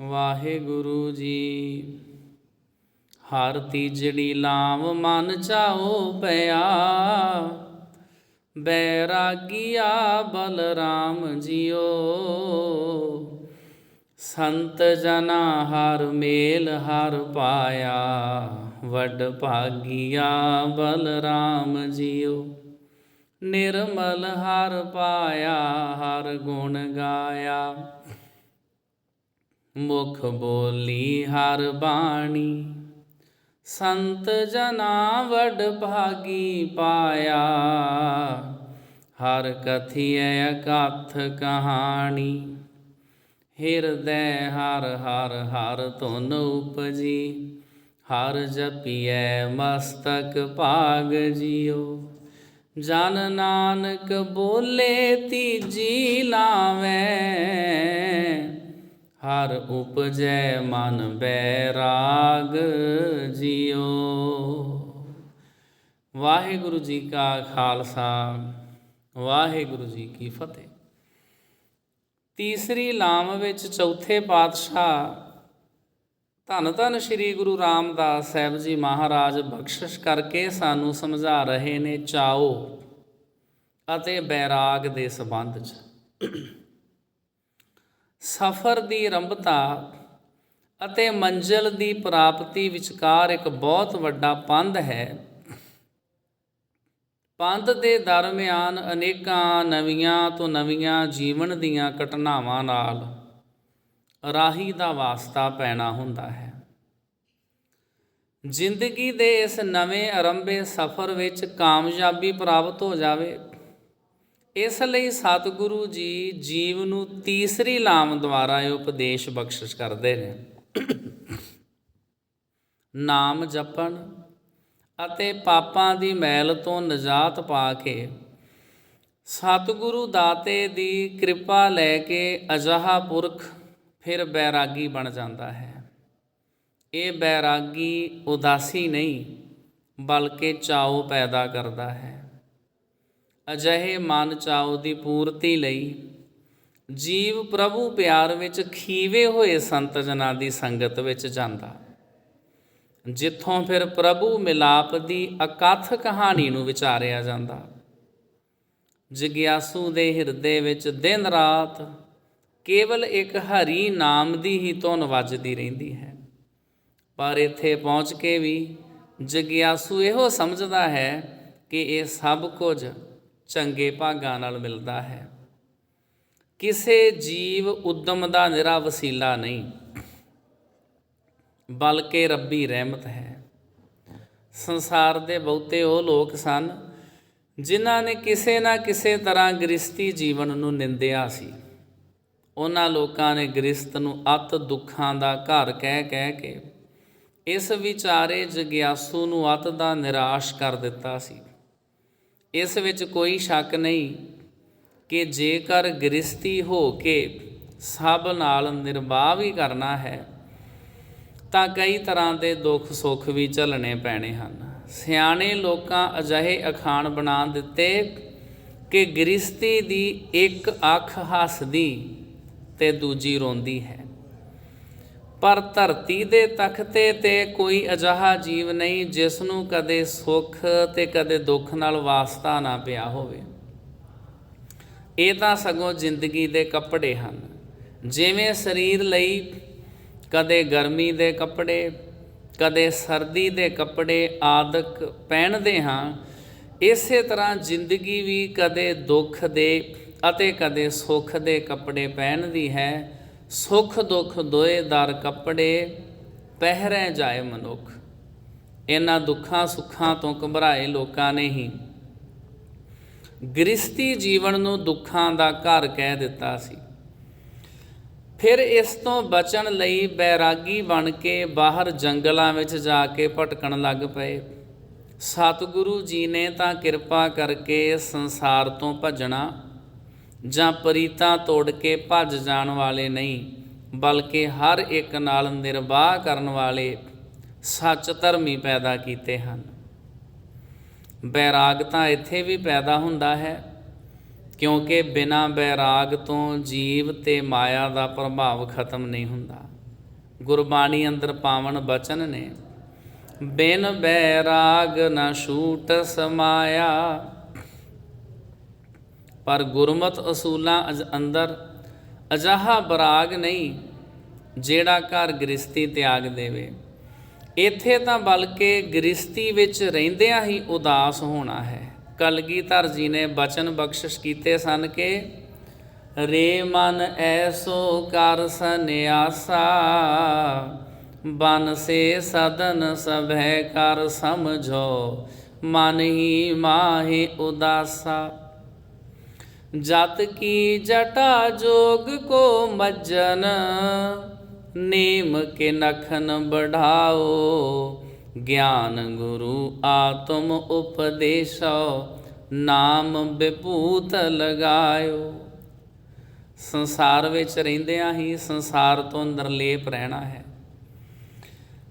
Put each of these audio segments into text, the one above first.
ਵਾਹਿਗੁਰੂ ਜੀ। ਹਰ ਤੀਜੜੀ ਲਾਮ ਮਨ ਚਾਓ ਪਿਆ। ਬੈਰਾਗੀਆ ਬਲਰਾਮ ਜੀਓ ਸੰਤ ਜਨਾ ਹਰ ਮੇਲ ਹਰ ਪਾਇਆ। ਵੱਡ ਭਾਗੀਆ ਬਲਰਾਮ ਜੀਓ ਨਿਰਮਲ ਹਰ ਪਾਇਆ, ਹਰ ਗੁਣ ਗਾਇਆ। ਮੁਖ ਬੋਲੀ ਹਰ ਬਾਣੀ। ਸੰਤ ਜਨਾ ਵਡ ਭਾਗੀ ਪਾਇਆ। ਹਰ ਕਥਿਐ ਅਕਥ ਕਹਾਣੀ। ਹਿਰਦੈ ਹਰ ਹਰ ਹਰ ਧੁਨ ਉਪਜੀ। ਹਰ ਜਪੀਐ ਮਸਤਕ ਭਾਗ ਜਿਉ। ਜਨ ਨਾਨਕ ਬੋਲੇ ਤੀਜੀ ਲਾਵੇ। ਹਰ ਉਪਜੈ ਮਨ ਬੈਰਾਗ ਜਿਉ। ਵਾਹਿਗੁਰੂ ਜੀ ਕਾ ਖਾਲਸਾ, ਵਾਹਿਗੁਰੂ ਜੀ ਕੀ ਫਤਿਹ। ਤੀਸਰੀ ਲਾਮ ਵਿੱਚ ਚੌਥੇ ਪਾਤਸ਼ਾਹ ਧੰਨ ਧੰਨ ਸ੍ਰੀ ਗੁਰੂ ਰਾਮਦਾਸ ਸਾਹਿਬ ਜੀ ਮਹਾਰਾਜ ਬਖਸ਼ਿਸ਼ ਕਰਕੇ ਸਾਨੂੰ ਸਮਝਾ ਰਹੇ ਨੇ ਚਾਓ ਅਤੇ ਬੈਰਾਗ ਦੇ ਸੰਬੰਧ 'ਚ। ਸਫ਼ਰ ਦੀ ਆਰੰਭਤਾ ਅਤੇ ਮੰਜ਼ਿਲ ਦੀ ਪ੍ਰਾਪਤੀ ਵਿਚਕਾਰ ਇੱਕ ਬਹੁਤ ਵੱਡਾ ਪੰਧ ਹੈ। ਪੰਧ ਦੇ ਦਰਮਿਆਨ ਅਨੇਕਾਂ ਨਵੀਆਂ ਤੋਂ ਨਵੀਆਂ ਜੀਵਨ ਦੀਆਂ ਘਟਨਾਵਾਂ ਨਾਲ ਰਾਹੀ ਦਾ ਵਾਸਤਾ ਪੈਣਾ ਹੁੰਦਾ ਹੈ। ਜ਼ਿੰਦਗੀ ਦੇ ਇਸ ਨਵੇਂ ਆਰੰਭੇ ਸਫ਼ਰ ਵਿੱਚ ਕਾਮਯਾਬੀ ਪ੍ਰਾਪਤ ਹੋ ਜਾਵੇ ਇਸ ਲਈ ਸਤਿਗੁਰੂ ਜੀ ਜੀਵ ਨੂੰ ਤੀਸਰੀ ਲਾਮ ਦੁਆਰਾ ਇਹ ਉਪਦੇਸ਼ ਬਖਸ਼ਿਸ਼ ਕਰਦੇ ਨੇ। ਨਾਮ ਜਪਣ ਅਤੇ ਪਾਪਾਂ ਦੀ ਮੈਲ ਤੋਂ ਨਜਾਤ ਪਾ ਕੇ ਸਤਿਗੁਰੂ ਦਾਤੇ ਦੀ ਕਿਰਪਾ ਲੈ ਕੇ ਅਜਹਾ ਪੁਰਖ ਫਿਰ ਬੈਰਾਗੀ ਬਣ ਜਾਂਦਾ ਹੈ। ਇਹ ਬੈਰਾਗੀ ਉਦਾਸੀ ਨਹੀਂ, ਬਲਕਿ ਚਾਉ ਪੈਦਾ ਕਰਦਾ ਹੈ। ਅਜਿਹੇ ਮਨ ਚਾਉ ਦੀ ਪੂਰਤੀ ਲਈ ਜੀਵ ਪ੍ਰਭੂ ਪਿਆਰ ਵਿੱਚ ਖੀਵੇ ਹੋਏ ਸੰਤ ਜਨਾਂ ਦੀ ਸੰਗਤ ਵਿੱਚ ਜਾਂਦਾ। ਜਿੱਥੋਂ ਫਿਰ ਪ੍ਰਭੂ ਮਿਲਾਪ ਦੀ ਅਕਥ ਕਹਾਣੀ ਨੂੰ ਵਿਚਾਰਿਆ ਜਾਂਦਾ। ਜਿਗਿਆਸੂ ਦੇ ਹਿਰਦੇ ਵਿੱਚ ਦਿਨ ਰਾਤ ਕੇਵਲ ਇੱਕ ਹਰੀ ਨਾਮ ਦੀ ਹੀ ਧੁਨ ਵੱਜਦੀ ਰਹਿੰਦੀ ਹੈ। ਪਰ ਇੱਥੇ ਪਹੁੰਚ ਕੇ ਵੀ ਜਿਗਿਆਸੂ ਇਹੋ ਸਮਝਦਾ ਹੈ ਕਿ ਇਹ ਸਭ ਕੁਝ ਚੰਗੇ ਭਾਗਾਂ ਨਾਲ ਮਿਲਦਾ ਹੈ। ਕਿਸੇ ਜੀਵ ਉਦਮ ਦਾ ਨਿਰਾ ਵਸੀਲਾ ਨਹੀਂ, ਬਲਕਿ ਰੱਬੀ ਰਹਿਮਤ ਹੈ। ਸੰਸਾਰ ਦੇ ਬਹੁਤੇ ਉਹ ਲੋਕ ਸਨ, ਜਿਨ੍ਹਾਂ ਨੇ ਕਿਸੇ ਨਾ ਕਿਸੇ ਤਰ੍ਹਾਂ ਗ੍ਰਸਤੀ ਜੀਵਨ ਨੂੰ ਨਿੰਦਿਆ ਸੀ। ਉਹਨਾਂ ਲੋਕਾਂ ਨੇ ਗ੍ਰਸਤ ਨੂੰ ਅਤ ਦੁੱਖਾਂ ਦਾ ਘਰ ਕਹਿ ਕਹਿ ਕੇ ਇਸ ਵਿਚਾਰੇ ਜਗਿਆਸੂ ਨੂੰ ਅਤ ਦਾ ਨਿਰਾਸ਼ ਕਰ ਦਿੱਤਾ ਸੀ। ਇਸ ਵਿੱਚ ਕੋਈ ਸ਼ੱਕ ਨਹੀਂ ਕਿ ਜੇਕਰ ਗ੍ਰਸਤੀ ਹੋ ਕੇ ਸਭ ਨਾਲ ਨਿਰਵਾਹ ਵੀ ਕਰਨਾ ਹੈ, ਤਾਂ ਕਈ ਤਰ੍ਹਾਂ ਦੇ ਦੁੱਖ ਸੁੱਖ ਵੀ ਝੱਲਣੇ ਪੈਣੇ ਹਨ। ਸਿਆਣੇ ਲੋਕਾਂ ਅਜਿਹੇ ਅਖਾਣ ਬਣਾ ਦਿੱਤੇ ਕਿ ਗ੍ਰਸਤੀ ਦੀ ਇੱਕ ਅੱਖ ਹੱਸਦੀ ਤੇ ਦੂਜੀ ਰੋਂਦੀ ਹੈ। ਪਰ ਧਰਤੀ ਦੇ ਤਖਤੇ ਤੇ ਕੋਈ ਅਜਿਹਾ ਜੀਵ ਨਹੀਂ ਜਿਸ ਨੂੰ ਕਦੇ ਸੁੱਖ ਤੇ ਕਦੇ ਦੁੱਖ ਨਾਲ ਵਾਸਤਾ ਨਾ ਪਿਆ ਹੋਵੇ। ਇਹ ਤਾਂ ਸਗੋਂ ਜ਼ਿੰਦਗੀ ਦੇ ਕੱਪੜੇ ਹਨ। ਜਿਵੇਂ ਸਰੀਰ ਲਈ ਕਦੇ ਗਰਮੀ ਦੇ ਕੱਪੜੇ, ਕਦੇ ਸਰਦੀ ਦੇ ਕੱਪੜੇ ਆਦਿਕ ਪਹਿਨਦੇ ਹਾਂ, ਇਸੇ ਤਰ੍ਹਾਂ ਜ਼ਿੰਦਗੀ ਵੀ ਕਦੇ ਦੁੱਖ ਦੇ ਅਤੇ ਕਦੇ ਸੁੱਖ ਦੇ ਕੱਪੜੇ ਪਹਿਨਦੀ ਹੈ। ਸੁੱਖ ਦੁੱਖ ਦੋਏ ਦਰ ਕੱਪੜੇ, ਪਹਿਰੇ ਜਾਏ ਮਨੁੱਖ। ਇਹਨਾਂ ਦੁੱਖਾਂ ਸੁੱਖਾਂ ਤੋਂ ਘਬਰਾਏ ਲੋਕਾਂ ਨੇ ਹੀ ਗ੍ਰਸਤੀ ਜੀਵਨ ਨੂੰ ਦੁੱਖਾਂ ਦਾ ਘਰ ਕਹਿ ਦਿੱਤਾ ਸੀ। ਫਿਰ ਇਸ ਤੋਂ ਬਚਣ ਲਈ ਬੈਰਾਗੀ ਬਣ ਕੇ ਬਾਹਰ ਜੰਗਲਾਂ ਵਿੱਚ ਜਾ ਕੇ ਭਟਕਣ ਲੱਗ ਪਏ। ਸਤਿਗੁਰੂ ਜੀ ਨੇ ਤਾਂ ਕਿਰਪਾ ਕਰਕੇ ਸੰਸਾਰ ਤੋਂ ਭਜਣਾ ਜਾਂ ਪਰੀਤਾਂ ਤੋੜ ਕੇ ਭੱਜ ਜਾਣ ਵਾਲੇ ਨਹੀਂ, ਬਲਕਿ ਹਰ ਇੱਕ ਨਾਲ ਨਿਰਵਾਹ ਕਰਨ ਵਾਲੇ ਸੱਚ ਧਰਮੀ ਪੈਦਾ ਕੀਤੇ ਹਨ। ਬੈਰਾਗ ਤਾਂ ਇੱਥੇ ਵੀ ਪੈਦਾ ਹੁੰਦਾ ਹੈ, ਕਿਉਂਕਿ ਬਿਨਾਂ ਬੈਰਾਗ ਤੋਂ ਜੀਵ ਤੇ ਮਾਇਆ ਦਾ ਪ੍ਰਭਾਵ ਖਤਮ ਨਹੀਂ ਹੁੰਦਾ। ਗੁਰਬਾਣੀ ਅੰਦਰ ਪਾਵਨ ਬਚਨ ਨੇ, ਬਿਨ ਬੈਰਾਗ ਨਾ ਛੂਟ ਸਮਾਇਆ ਪਰ ਗੁਰਮਤ ਅਸੂਲਾਂ ਅਜ- ਅੰਦਰ, ਅਜਾਹਾ ਬਰਾਗ ਨਹੀਂ ਜਿਹੜਾ ਘਰ ਗ੍ਰਸਤੀ ਤਿਆਗ ਦੇਵੇ। ਇੱਥੇ ਤਾਂ ਬਲਕਿ ਗ੍ਰਸਤੀ ਵਿੱਚ ਰਹਿੰਦਿਆਂ ਹੀ ਉਦਾਸ ਹੋਣਾ ਹੈ। ਕਲਗੀਧਰ ਜੀ ਨੇ ਬਚਨ ਬਖਸ਼ਿਸ਼ ਕੀਤੇ ਸਨ ਕਿ, ਰੇ ਮਨ ਐਸੋ ਕਰ ਸੰਿਆਸਾ ਬਨ ਸੇ ਸਦਨ ਸਭੈ ਕਰ ਸਮਝੋ, ਮਨ ਹੀ ਮਾਹੇ ਉਦਾਸਾ। ਜਤ ਕੀ ਜਟਾ ਜੋਗ ਕੋ ਮੱਜਨ, ਨੇਮ ਕੇ ਨਖਨ ਬਢਾਓ ਗਿਆਨ ਗੁਰੂ ਆਤਮ ਉਪਦੇਸ਼ੋ, ਨਾਮ ਵਿਭੂਤ ਲਗਾਇਓ। ਸੰਸਾਰ ਵਿੱਚ ਰਹਿੰਦਿਆਂ ਹੀ ਸੰਸਾਰ ਤੋਂ ਨਿਰਲੇਪ ਰਹਿਣਾ ਹੈ।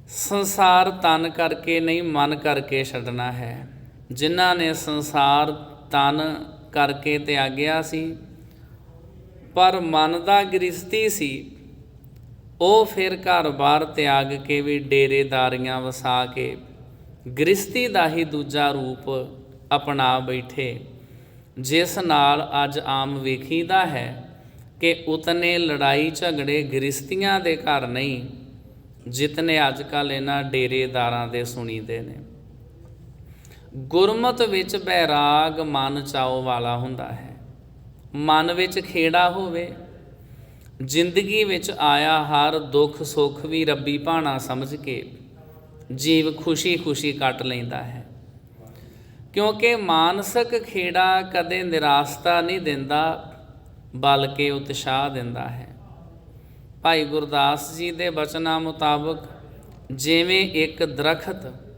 ਸੰਸਾਰ ਤਨ ਕਰਕੇ ਨਹੀਂ ਮਨ ਕਰਕੇ ਛੱਡਣਾ ਹੈ। ਜਿਨ੍ਹਾਂ ਨੇ ਸੰਸਾਰ ਤਨ ਕਰਕੇ ਤਿਆਗਿਆ ਸੀ। ਪਰ ਮਨ ਦਾ ਗ੍ਰਸਤੀ ਸੀ। ਉਹ ਫਿਰ ਘਰ-ਬਾਰ ਤਿਆਗ ਕੇ ਵੀ ਡੇਰੇਦਾਰੀਆਂ ਵਸਾ ਕੇ ਗ੍ਰਸਤੀ ਦਾ ਹੀ ਦੂਜਾ ਰੂਪ ਅਪਣਾ ਬੈਠੇ। ਜਿਸ ਨਾਲ ਅੱਜ ਆਮ ਵੇਖੀਦਾ ਹੈ ਕਿ ਉਤਨੇ ਲੜਾਈ ਝਗੜੇ ਗ੍ਰਸਤੀਆਂ ਦੇ ਘਰ ਨਹੀਂ, ਜਿਤਨੇ ਅੱਜ ਕੱਲ ਇਹਨਾਂ ਡੇਰੇਦਾਰਾਂ ਦੇ ਸੁਣੀਦੇ ਨੇ। ਗੁਰਮਤ ਵਿੱਚ ਬੈਰਾਗ ਮਨ ਚਾਓ ਵਾਲਾ ਹੁੰਦਾ ਹੈ। ਮਨ ਵਿੱਚ ਖੇੜਾ ਹੋਵੇ, ਜ਼ਿੰਦਗੀ ਵਿੱਚ ਆਇਆ ਹਰ ਦੁੱਖ ਸੁੱਖ ਵੀ ਰੱਬੀ ਭਾਣਾ ਸਮਝ ਕੇ ਜੀਵ ਖੁਸ਼ੀ-ਖੁਸ਼ੀ ਕੱਟ ਲੈਂਦਾ ਹੈ। ਕਿਉਂਕਿ ਮਾਨਸਿਕ ਖੇੜਾ ਕਦੇ ਨਿਰਾਸਤਾ ਨਹੀਂ ਦਿੰਦਾ, ਬਲਕਿ ਉਤਸ਼ਾਹ ਦਿੰਦਾ ਹੈ। ਭਾਈ ਗੁਰਦਾਸ ਜੀ ਦੇ ਬਚਨਾਂ ਮੁਤਾਬਕ ਜਿਵੇਂ ਇੱਕ ਦਰਖਤ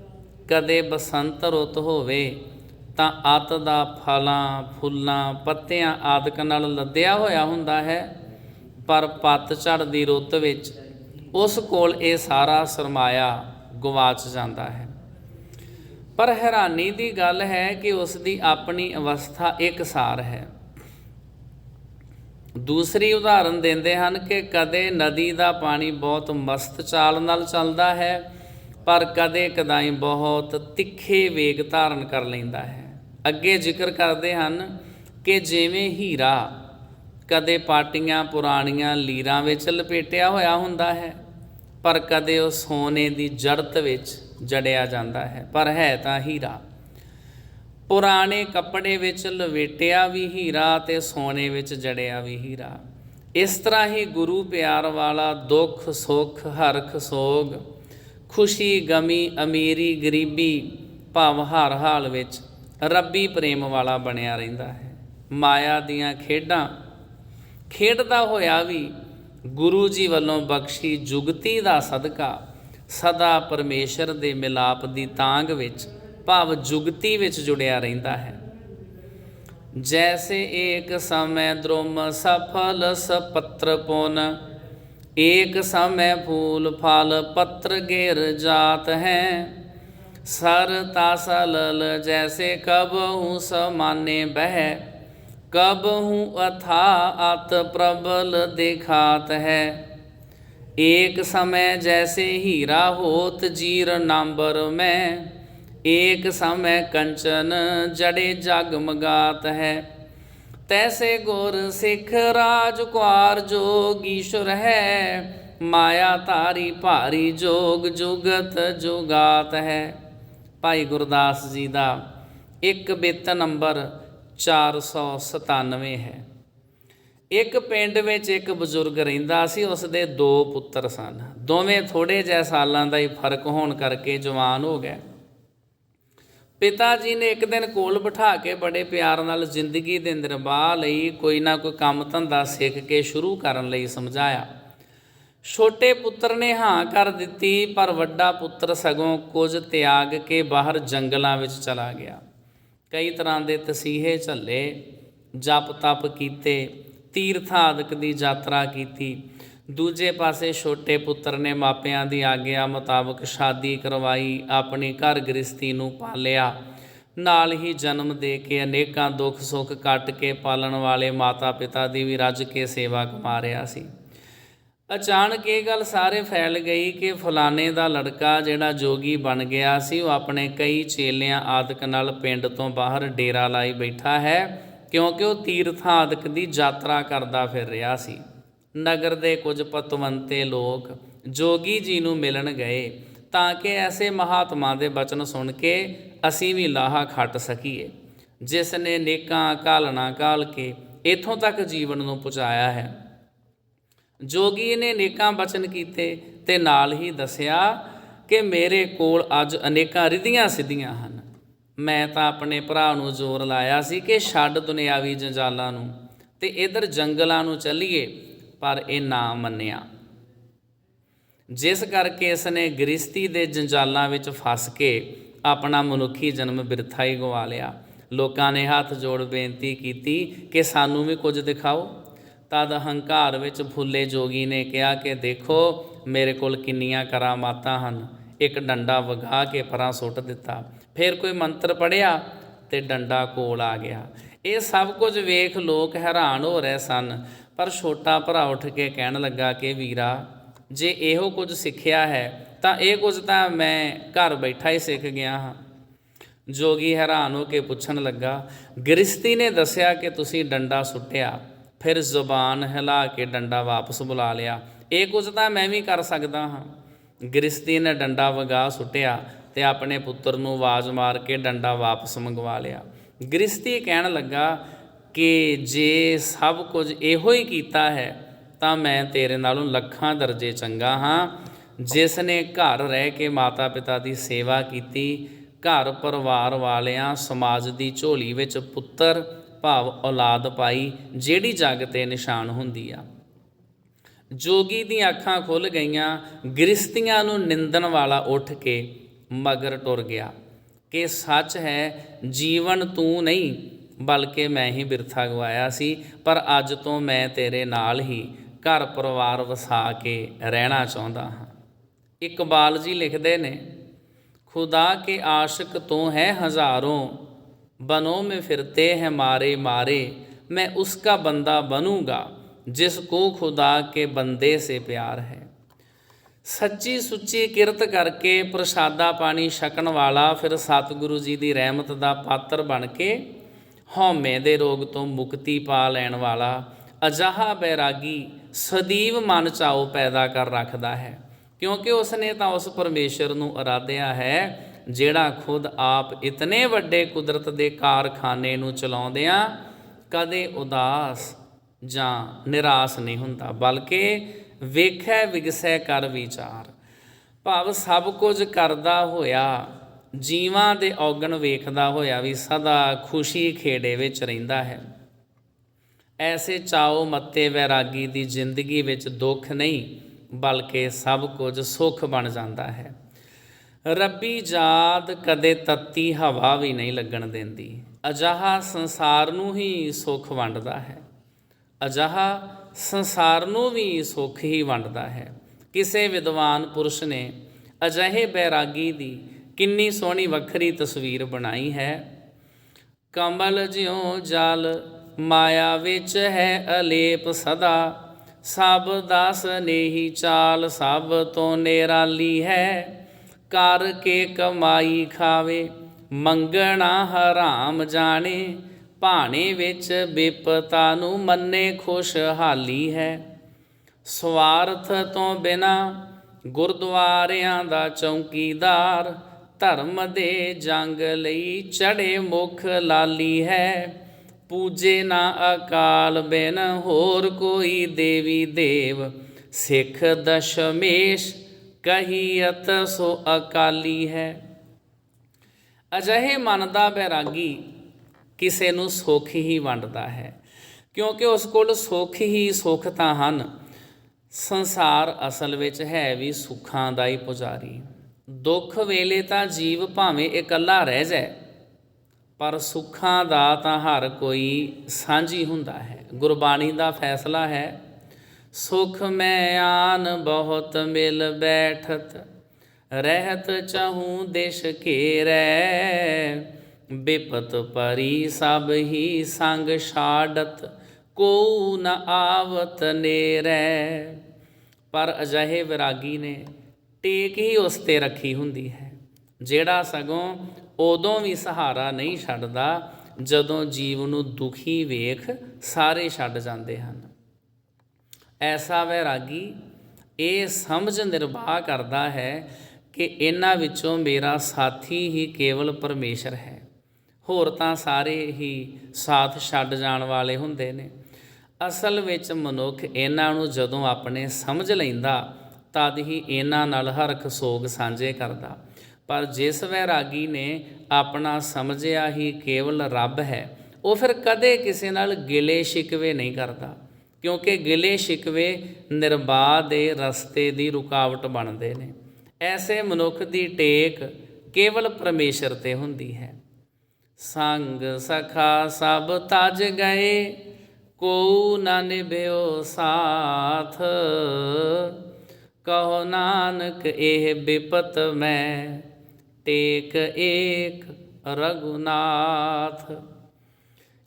ਕਦੇ ਬਸੰਤ ਰੁੱਤ ਹੋਵੇ ਤਾਂ ਅਤ ਦਾ ਫਲਾਂ, ਫੁੱਲਾਂ, ਪੱਤਿਆਂ ਆਦਿਕ ਨਾਲ ਲੱਦਿਆ ਹੋਇਆ ਹੁੰਦਾ ਹੈ। ਪਰ ਪਤਝੜ ਦੀ ਰੁੱਤ ਵਿੱਚ ਉਸ ਕੋਲ ਇਹ ਸਾਰਾ ਸਰਮਾਇਆ ਗਵਾਚ ਜਾਂਦਾ ਹੈ। ਪਰ ਹੈਰਾਨੀ ਦੀ ਗੱਲ ਹੈ ਕਿ ਉਸ ਦੀ ਆਪਣੀ ਅਵਸਥਾ ਇੱਕਸਾਰ ਹੈ। ਦੂਸਰੀ ਉਦਾਹਰਨ ਦਿੰਦੇ ਹਨ ਕਿ ਕਦੇ ਨਦੀ ਦਾ ਪਾਣੀ ਬਹੁਤ ਮਸਤ ਚਾਲ ਨਾਲ ਚੱਲਦਾ ਹੈ ਪਰ ਕਦੇ ਕਦਾਈ ਬਹੁਤ ਤਿੱਖੇ ਵੇਗ ਧਾਰਨ ਕਰ ਲੈਂਦਾ ਹੈ। ਅੱਗੇ ਜ਼ਿਕਰ ਕਰਦੇ ਹਨ ਕਿ ਜਿਵੇਂ ਹੀਰਾ ਕਦੇ ਪਾਟੀਆਂ ਪੁਰਾਣੀਆਂ ਲੀਰਾਂ ਵਿੱਚ ਲਪੇਟਿਆ ਹੋਇਆ ਹੁੰਦਾ ਹੈ, ਪਰ ਕਦੇ ਉਹ ਸੋਨੇ ਦੀ ਜੜਤ ਵਿੱਚ ਜੜਿਆ ਜਾਂਦਾ ਹੈ। ਪਰ ਹੈ ਤਾਂ ਹੀਰਾ। ਪੁਰਾਣੇ ਕੱਪੜੇ ਵਿੱਚ ਲਵੇਟਿਆ ਵੀ ਹੀਰਾ ਤੇ ਸੋਨੇ ਵਿੱਚ ਜੜਿਆ ਵੀ ਹੀਰਾ। ਇਸ ਤਰ੍ਹਾਂ ਹੀ ਗੁਰੂ ਪਿਆਰ ਵਾਲਾ ਦੁੱਖ ਸੁੱਖ ਹਰਖ ਸੋਗ ਖੁਸ਼ੀ, ਗਮੀ, ਅਮੀਰੀ, ਗਰੀਬੀ, ਭਾਵ ਹਰ ਹਾਲ ਵਿੱਚ ਰੱਬੀ ਪ੍ਰੇਮ ਵਾਲਾ ਬਣਿਆ ਰਹਿੰਦਾ ਹੈ। ਮਾਇਆ ਦੀਆਂ ਖੇਡਾਂ ਖੇਡਦਾ ਹੋਇਆ ਵੀ, ਗੁਰੂ ਜੀ ਵੱਲੋਂ ਬਖਸ਼ੀ ਜੁਗਤੀ ਦਾ ਸਦਕਾ ਸਦਾ ਪਰਮੇਸ਼ਰ ਦੇ ਮਿਲਾਪ ਦੀ ਤਾਂਗ ਵਿੱਚ, ਭਾਵ ਜੁਗਤੀ ਵਿੱਚ ਜੁੜਿਆ ਰਹਿੰਦਾ ਹੈ। ਜੈਸੇ ਏਕ ਸਮੈ ਦ੍ਰੋਮ ਸਫਲ ਸਪਤਰ ਪੁਨ ਏਕ ਸਮੈ ਫੂਲ ਫਲ ਪੱਤਰ ਗਿਰ ਜਾਤ ਹੈ। ਸਰ ਤਾਸਲਲ ਜੈਸੇ ਕਬਹੂ ਸਮਾਨੇ ਬਹਿ। ਕਬਹੂ ਅਥਾ ਅਤ ਪ੍ਰਬਲ ਦਿਖਾਤ ਹੈ। ਏਕ ਸਮੈ ਜੈਸੇ ਹੀਰਾ ਹੋਤ ਜੀਰ ਨੰਬਰ ਮੈਂ। ਏਕ ਸਮੈ ਕੰਚਨ ਜੜੇ ਜਗ ਮਗਾਤ ਹੈ। ਤੈਸੇ ਗੁਰ ਸਿੱਖ ਰਾਜਕੁਾਰ ਜੋਗੀਸ਼ਰ ਹੈ, ਮਾਇਆ ਧਾਰੀ ਭਾਰੀ ਜੋਗ ਜੁਗਤ ਜੁਗਾਤ ਹੈ। ਭਾਈ ਗੁਰਦਾਸ ਜੀ ਦਾ ਇੱਕ ਬਿੱਤ ਨੰਬਰ 497 ਹੈ। ਇੱਕ ਪਿੰਡ ਵਿੱਚ ਇੱਕ ਬਜ਼ੁਰਗ ਰਹਿੰਦਾ ਸੀ ਉਸ ਦੇ ਦੋ ਪੁੱਤਰ ਸਨ। ਦੋਵੇਂ ਥੋੜੇ ਜਿਹੇ ਸਾਲਾਂ ਦਾ ਹੀ ਫ਼ਰਕ ਹੋਣ ਕਰਕੇ ਜਵਾਨ ਹੋ ਗਏ। ਪਿਤਾ ਜੀ ਨੇ ਇੱਕ ਦਿਨ ਕੋਲ ਬਿਠਾ ਕੇ ਬੜੇ ਪਿਆਰ ਨਾਲ ਜ਼ਿੰਦਗੀ ਦੇ ਨਿਰਵਾਹ ਲਈ ਕੋਈ ਨਾ ਕੋਈ ਕੰਮ ਧੰਦਾ ਸਿੱਖ ਕੇ ਸ਼ੁਰੂ ਕਰਨ ਲਈ ਸਮਝਾਇਆ। ਛੋਟੇ ਪੁੱਤਰ ਨੇ ਹਾਂ ਕਰ ਦਿੱਤੀ, ਪਰ ਵੱਡਾ ਪੁੱਤਰ ਸਗੋਂ ਕੁਝ ਤਿਆਗ ਕੇ ਬਾਹਰ ਜੰਗਲਾਂ ਵਿੱਚ ਚਲਾ ਗਿਆ। ਕਈ ਤਰ੍ਹਾਂ ਦੇ ਤਸੀਹੇ ਝੱਲੇ ਜਪ ਤਪ ਕੀਤੇ ਤੀਰਥਾਂ ਆਦਿਕ ਦੀ ਯਾਤਰਾ ਕੀਤੀ। ਦੂਜੇ ਪਾਸੇ ਛੋਟੇ ਪੁੱਤਰ ਨੇ ਮਾਪਿਆਂ ਦੀ ਆਗਿਆ ਮੁਤਾਬਕ ਸ਼ਾਦੀ ਕਰਵਾਈ, ਆਪਣੀ ਘਰ ਗ੍ਰਸਤੀ ਨੂੰ ਪਾਲਿਆ। ਨਾਲ ਹੀ ਜਨਮ ਦੇ ਕੇ ਅਨੇਕਾਂ ਦੁੱਖ ਸੁੱਖ ਕੱਟ ਕੇ ਪਾਲਣ ਵਾਲੇ ਮਾਤਾ ਪਿਤਾ ਦੀ ਵੀ ਰੱਜ ਕੇ ਸੇਵਾ ਕਮਾ ਰਿਹਾ ਸੀ। ਅਚਾਨਕ ਇਹ ਗੱਲ ਸਾਰੇ ਫੈਲ ਗਈ ਕਿ ਫਲਾਣੇ ਦਾ ਲੜਕਾ ਜਿਹੜਾ ਜੋਗੀ ਬਣ ਗਿਆ ਸੀ, ਉਹ ਆਪਣੇ ਕਈ ਚੇਲਿਆਂ ਆਦਿਕ ਨਾਲ ਪਿੰਡ ਤੋਂ ਬਾਹਰ ਡੇਰਾ ਲਾਈ ਬੈਠਾ ਹੈ, ਕਿਉਂਕਿ ਉਹ ਤੀਰਥਾਂ ਆਦਿਕ ਦੀ ਯਾਤਰਾ ਕਰਦਾ ਫਿਰ ਰਿਹਾ ਸੀ। ਨਗਰ ਦੇ ਕੁਝ ਪਤਵੰਤੇ ਲੋਕ ਜੋਗੀ ਜੀ ਨੂੰ ਮਿਲਣ ਗਏ ਤਾਂ ਕਿ ਐਸੇ ਮਹਾਤਮਾ ਦੇ ਬਚਨ ਸੁਣ ਕੇ ਅਸੀਂ ਵੀ ਲਾਹਾ ਖੱਟ ਸਕੀਏ। ਜਿਸ ਨੇ ਨੇਕਾਂ ਕਾਲਣਾ ਕਾਲ ਕੇ ਇਥੋਂ ਤੱਕ ਜੀਵਨ ਨੂੰ ਪਹੁੰਚਾਇਆ ਹੈ। ਜੋਗੀ ਨੇ ਅਨੇਕਾਂ ਬਚਨ ਕੀਤੇ ਤੇ ਨਾਲ ਹੀ ਦੱਸਿਆ ਕਿ ਮੇਰੇ ਕੋਲ ਅੱਜ ਅਨੇਕਾਂ ਰਿਧੀਆਂ ਸਿੱਧੀਆਂ ਹਨ। ਮੈਂ ਤਾਂ ਆਪਣੇ ਭਰਾ ਨੂੰ ਜ਼ੋਰ ਲਾਇਆ ਸੀ ਕਿ ਛੱਡ ਦੁਨਿਆਵੀ ਜੰਜਾਲਾਂ ਨੂੰ ਤੇ ਇਧਰ ਜੰਗਲਾਂ ਨੂੰ ਚੱਲੀਏ ਪਰ ਇਹ ਨਾ ਮੰਨਿਆ। ਜਿਸ ਕਰਕੇ ਇਸ ਨੇ ਗ੍ਰਸਤੀ ਦੇ ਜੰਜਾਲਾਂ ਵਿੱਚ ਫਸ ਕੇ ਆਪਣਾ ਮਨੁੱਖੀ ਜਨਮ ਬਿਰਥਾ ਹੀ ਗਵਾ ਲਿਆ। ਲੋਕਾਂ ਨੇ ਹੱਥ ਜੋੜ ਬੇਨਤੀ ਕੀਤੀ ਕਿ ਸਾਨੂੰ ਵੀ ਕੁਝ ਦਿਖਾਓ। ਤਦ ਹੰਕਾਰ ਵਿੱਚ ਫੁੱਲੇ ਜੋਗੀ ਨੇ ਕਿਹਾ ਕਿ ਦੇਖੋ, ਮੇਰੇ ਕੋਲ ਕਿੰਨੀਆਂ ਕਰਾਮਾਤਾਂ ਹਨ। ਇੱਕ ਡੰਡਾ ਵਗਾ ਕੇ ਪਰਾਂ ਸੁੱਟ ਦਿੱਤਾ। ਫਿਰ ਕੋਈ ਮੰਤਰ ਪੜਿਆ ਤੇ ਡੰਡਾ ਕੋਲ ਆ ਗਿਆ। ਇਹ ਸਭ ਕੁਝ ਵੇਖ ਲੋਕ ਹੈਰਾਨ ਹੋ ਰਹੇ ਸਨ। ਪਰ ਛੋਟਾ ਭਰਾ ਉੱਠ ਕੇ ਕਹਿਣ ਲੱਗਾ ਕਿ ਵੀਰਾ, ਜੇ ਇਹੋ ਕੁਝ ਸਿੱਖਿਆ ਹੈ, ਤਾਂ ਇਹ ਕੁਝ ਤਾਂ ਮੈਂ ਘਰ ਬੈਠਾ ਹੀ ਸਿੱਖ ਗਿਆ ਹਾਂ। ਜੋਗੀ ਹੈਰਾਨ ਹੋ ਕੇ ਪੁੱਛਣ ਲੱਗਾ, ਗ੍ਰਿਸ਼ਤੀ ਨੇ ਦੱਸਿਆ ਕਿ ਤੁਸੀਂ ਡੰਡਾ ਸੁੱਟਿਆ, ਫਿਰ ਜ਼ੁਬਾਨ ਹਿਲਾ ਕੇ ਡੰਡਾ ਵਾਪਸ ਬੁਲਾ ਲਿਆ, ਇਹ ਕੁਝ ਤਾਂ ਮੈਂ ਵੀ ਕਰ ਸਕਦਾ ਹਾਂ। ਗ੍ਰਿਸ਼ਤੀ ਨੇ ਡੰਡਾ ਵਗਾ ਸੁੱਟਿਆ ਤੇ ਆਪਣੇ ਪੁੱਤਰ ਨੂੰ ਆਵਾਜ਼ ਮਾਰ ਕੇ ਡੰਡਾ ਵਾਪਸ ਮੰਗਵਾ ਲਿਆ। ਗ੍ਰਿਸ਼ਤੀ ਕਹਿਣ ਲੱਗਾ ਕਿ ਜੇ ਸਭ ਕੁਝ ਇਹੋ ਹੀ ਕੀਤਾ ਹੈ, ਤਾਂ ਮੈਂ ਤੇਰੇ ਨਾਲੋਂ ਲੱਖਾਂ ਦਰਜੇ ਚੰਗਾ ਹਾਂ। ਜਿਸ ਨੇ ਘਰ ਰਹਿ ਕੇ ਮਾਤਾ ਪਿਤਾ ਦੀ ਸੇਵਾ ਕੀਤੀ, ਘਰ ਪਰਿਵਾਰ ਵਾਲਿਆਂ, ਸਮਾਜ ਦੀ ਝੋਲੀ ਵਿੱਚ ਪੁੱਤਰ, ਭਾਵ ਔਲਾਦ ਪਾਈ, ਜਿਹੜੀ ਜਗ ਤੇ ਨਿਸ਼ਾਨ ਹੁੰਦੀ ਆ। ਜੋਗੀ ਦੀਆਂ ਅੱਖਾਂ ਖੁੱਲ ਗਈਆਂ ਗ੍ਰਿਸ਼ਤੀਆਂ ਨੂੰ ਨਿੰਦਣ ਵਾਲਾ ਉੱਠ ਕੇ ਮਗਰ ਟੁਰ ਗਿਆ। ਕਿ ਸੱਚ ਹੈ, ਜੀਵਨ ਤੂੰ ਨਹੀਂ ਬਲਕਿ ਮੈਂ ਹੀ ਬਿਰਥਾ ਗਵਾਇਆ ਸੀ ਪਰ ਅੱਜ ਤੋਂ ਮੈਂ ਤੇਰੇ ਨਾਲ ਹੀ ਘਰ ਪਰਿਵਾਰ ਵਸਾ ਕੇ ਰਹਿਣਾ ਚਾਹੁੰਦਾ ਹਾਂ ਇਕਬਾਲ ਜੀ ਲਿਖਦੇ ਨੇ खुदा के आशिक तो हैं हजारों बनों में फिरते हैं मारे मारे मैं उसका बंदा बनूंगा जिसको खुदा के बंदे से प्यार है ਸੱਚੀ ਸੁੱਚੀ ਕਿਰਤ ਕਰਕੇ ਪ੍ਰਸ਼ਾਦਾ ਪਾਣੀ ਛਕਣ ਵਾਲਾ ਫਿਰ ਸਤਿਗੁਰੂ ਜੀ ਦੀ ਰਹਿਮਤ ਦਾ ਪਾਤਰ ਬਣ ਕੇ ਹਉਮੈ ਦੇ ਰੋਗ ਤੋਂ ਮੁਕਤੀ ਪਾ ਲੈਣ ਵਾਲਾ ਅਜਾਹਾ ਬੈਰਾਗੀ ਸਦੀਵ ਮਨ ਚਾਉ ਪੈਦਾ ਕਰ ਰੱਖਦਾ ਹੈ। ਕਿਉਂਕਿ ਉਸ ਨੇ ਤਾਂ ਉਸ ਪਰਮੇਸ਼ਰ ਨੂੰ ਅਰਾਧਿਆ ਹੈ, ਜਿਹੜਾ ਖੁਦ ਆਪ ਇਤਨੇ ਵੱਡੇ ਕੁਦਰਤ ਦੇ ਕਾਰਖਾਨੇ ਨੂੰ ਚਲਾਉਂਦਿਆਂ ਕਦੇ ਉਦਾਸ ਜਾਂ ਨਿਰਾਸ਼ ਨਹੀਂ ਹੁੰਦਾ, ਬਲਕਿ ਵੇਖੈ ਵਿਗਸੈ ਕਰ ਵਿਚਾਰ। ਭਾਵ ਸਭ ਕੁਝ ਕਰਦਾ ਹੋਇਆ ਜੀਵਾਂ ਦੇ ਔਗਣ ਵੇਖਦਾ ਹੋਇਆ ਵੀ ਸਦਾ ਖੁਸ਼ੀ ਖੇੜੇ ਵਿੱਚ ਰਹਿੰਦਾ ਹੈ। ਐਸੇ ਚਾਓ ਮੱਤੇ ਵੈਰਾਗੀ ਦੀ ਜ਼ਿੰਦਗੀ ਵਿੱਚ ਦੁੱਖ ਨਹੀਂ, ਬਲਕਿ ਸਭ ਕੁਝ ਸੁੱਖ ਬਣ ਜਾਂਦਾ ਹੈ। ਰੱਬੀ ਜਾਤ ਕਦੇ ਤੱਤੀ ਹਵਾ ਵੀ ਨਹੀਂ ਲੱਗਣ ਦਿੰਦੀ। ਅਜਾਹਾ ਸੰਸਾਰ ਨੂੰ ਹੀ ਸੁੱਖ ਵੰਡਦਾ ਹੈ। ਅਜਾਹਾ ਸੰਸਾਰ ਨੂੰ ਵੀ ਸੁੱਖ ਹੀ ਵੰਡਦਾ ਹੈ। ਕਿਸੇ ਵਿਦਵਾਨ ਪੁਰਸ਼ ਨੇ ਅਜਿਹੇ ਬੈਰਾਗੀ ਦੀ ਕਿੰਨੀ ਸੋਹਣੀ ਵੱਖਰੀ ਤਸਵੀਰ ਬਣਾਈ ਹੈ। ਕਮਲ ਜਿਉ ਜਲ ਮਾਇਆ ਵਿੱਚ ਹੈ ਅਲੇਪ ਸਦਾ। ਸਭ ਦਾ ਨੇਹੀ ਚਾਲ ਸਭ ਤੋਂ ਨਿਰਾਲੀ ਹੈ। ਕਰ ਕੇ ਕਮਾਈ ਖਾਵੇ, ਮੰਗਣਾ ਹਰਾਮ ਜਾਣੇ। ਭਾਣੇ ਵਿੱਚ ਵਿਪਤਾ ਨੂੰ ਮੰਨੇ ਖੁਸ਼ਹਾਲੀ ਹੈ। ਸਵਾਰਥ ਤੋਂ ਬਿਨਾ ਗੁਰਦੁਆਰਿਆਂ ਦਾ ਚੌਕੀਦਾਰ ਧਰਮ ਦੇ ਜੰਗ ਲਈ ਚੜੇ ਮੁਖ ਲਾਲੀ ਹੈ। ਪੂਜੇ ਨਾ ਅਕਾਲ ਬਿਨ ਹੋਰ ਕੋਈ ਦੇਵੀ ਦੇਵ। ਸਿੱਖ ਦਸ਼ਮੇਸ਼ ਕਹੀਅਤ ਸੋ ਅਕਾਲੀ ਹੈ। ਅਜਿਹੇ ਮਨ ਦਾ ਬੈਰਾਗੀ ਕਿਸੇ ਨੂੰ ਸੁੱਖ ਹੀ ਵੰਡਦਾ ਹੈ, ਕਿਉਂਕਿ ਉਸ ਕੋਲ ਸੁੱਖ ਹੀ ਸੁੱਖ ਤਾਂ ਹਨ। ਸੰਸਾਰ ਅਸਲ ਵਿੱਚ ਹੈ ਵੀ ਸੁੱਖਾਂ ਦਾ ਹੀ ਪੁਜਾਰੀ। ਦੁੱਖ ਵੇਲੇ ਤਾਂ ਜੀਵ ਭਾਵੇਂ ਇਕੱਲਾ ਰਹਿ ਜਾਏ, ਪਰ ਸੁੱਖਾਂ ਦਾ ਤਾਂ ਹਰ ਕੋਈ ਸਾਂਝੀ ਹੁੰਦਾ ਹੈ। ਗੁਰਬਾਣੀ ਦਾ ਫੈਸਲਾ ਹੈ, ਸੁਖ ਮੈਂ ਆਨ ਬਹੁਤ ਮਿਲ ਬੈਠਤ, ਰਹਿਤ ਚਾਹੂੰ ਦੇਸ਼ ਘੇਰੈ। ਬਿਪਤ ਪਰੀ ਸਭ ਹੀ ਸੰਗ ਛਾੜਤ ਕੋ ਨ ਆਵਤ ਨੇਰੈ। ਪਰ ਅਜਿਹੇ ਵਿਰਾਗੀ ਨੇ ਟੇਕ ਹੀ ਉਸ ਤੇ ਰੱਖੀ ਹੁੰਦੀ ਹੈ। ਜਿਹੜਾ ਸਗੋਂ ਉਦੋਂ ਵੀ ਸਹਾਰਾ ਨਹੀਂ ਛੱਡਦਾ, ਜਦੋਂ ਜੀਵ ਨੂੰ ਦੁਖੀ ਵੇਖ ਸਾਰੇ ਛੱਡ ਜਾਂਦੇ ਹਨ। ਐਸਾ ਵੈਰਾਗੀ ਇਹ ਸਮਝ ਨਿਰਵਾਹ ਕਰਦਾ ਹੈ ਕਿ ਇਹਨਾਂ ਵਿੱਚੋਂ ਮੇਰਾ ਸਾਥੀ ਹੀ ਕੇਵਲ ਪਰਮੇਸ਼ਰ ਹੈ। ਹੋਰ ਤਾਂ ਸਾਰੇ ਹੀ ਸਾਥ ਛੱਡ ਜਾਣ ਵਾਲੇ ਹੁੰਦੇ ਨੇ। ਅਸਲ ਵਿੱਚ ਮਨੁੱਖ ਇਹਨਾਂ ਨੂੰ ਜਦੋਂ ਆਪਣੇ ਸਮਝ ਲੈਂਦਾ ਤਦ ਹੀ ਇਹਨਾਂ ਨਾਲ ਹਰਖ ਸੋਗ ਸਾਂਝੇ ਕਰਦਾ। ਪਰ ਜਿਸ ਵੈਰਾਗੀ ਨੇ ਆਪਣਾ ਸਮਝਿਆ ਹੀ ਕੇਵਲ ਰੱਬ ਹੈ, ਉਹ ਫਿਰ ਕਦੇ ਕਿਸੇ ਨਾਲ ਗਿਲੇ ਸ਼ਿਕਵੇ ਨਹੀਂ ਕਰਦਾ। ਕਿਉਂਕਿ ਗਿਲੇ ਸ਼ਿਕਵੇ ਨਿਰਬਾਹ ਦੇ ਰਸਤੇ ਦੀ ਰੁਕਾਵਟ ਬਣਦੇ ਨੇ। ਐਸੇ ਮਨੁੱਖ ਦੀ ਟੇਕ ਕੇਵਲ ਪਰਮੇਸ਼ਰ ਤੇ ਹੁੰਦੀ ਹੈ। ਸੰਗ ਸਖਾ ਸਭ ਤਜ ਗਏ ਕੋ ਨਾ ਨਿਭਿਓ ਸਾਥ। ਕਹੋ ਨਾਨਕ ਇਹ ਬਿਪਤ ਮੈਂ, ਟੇਕ ਏਕ ਰਗੁਨਾਥ